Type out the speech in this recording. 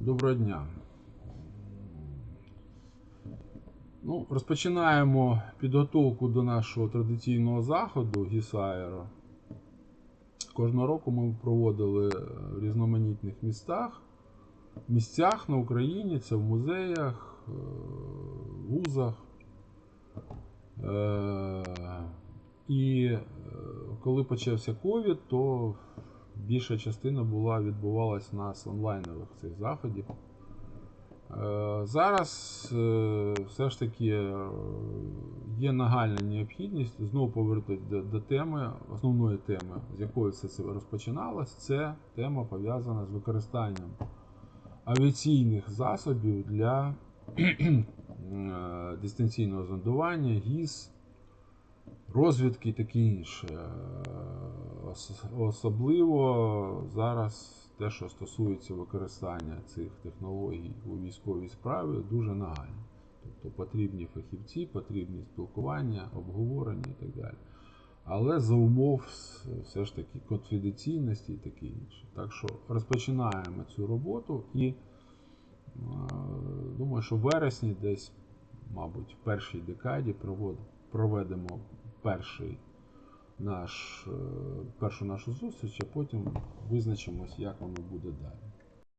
Доброго дня. Ну, розпочинаємо підготовку до нашого традиційного заходу Гісаєро. Кожного року ми проводили в різноманітних містах, місцях на Україні, це в музеях, е, вузах. Е, І е, коли почався ковід, то більша частина була відбувалась у нас онлайнових цих заходів. Е, Зараз е, все ж таки е, є нагальна необхідність знову повернутися до, до теми, основної теми, з якої все це розпочиналось. Це тема пов'язана з використанням авіаційних засобів для дистанційного зондування, ГІС, розвідки і таке інше. Ос- Особливо зараз те, що стосується використання цих технологій у військовій справі, дуже нагально. Тобто потрібні фахівці, потрібні спілкування, обговорення і так далі. Але за умов все ж таки конфіденційності і таке інше. Так що розпочинаємо цю роботу і е, думаю, що в вересні десь, мабуть, в першій декаді проведемо перший наш, е, першу нашу зустріч, а потім визначимось, як воно буде далі.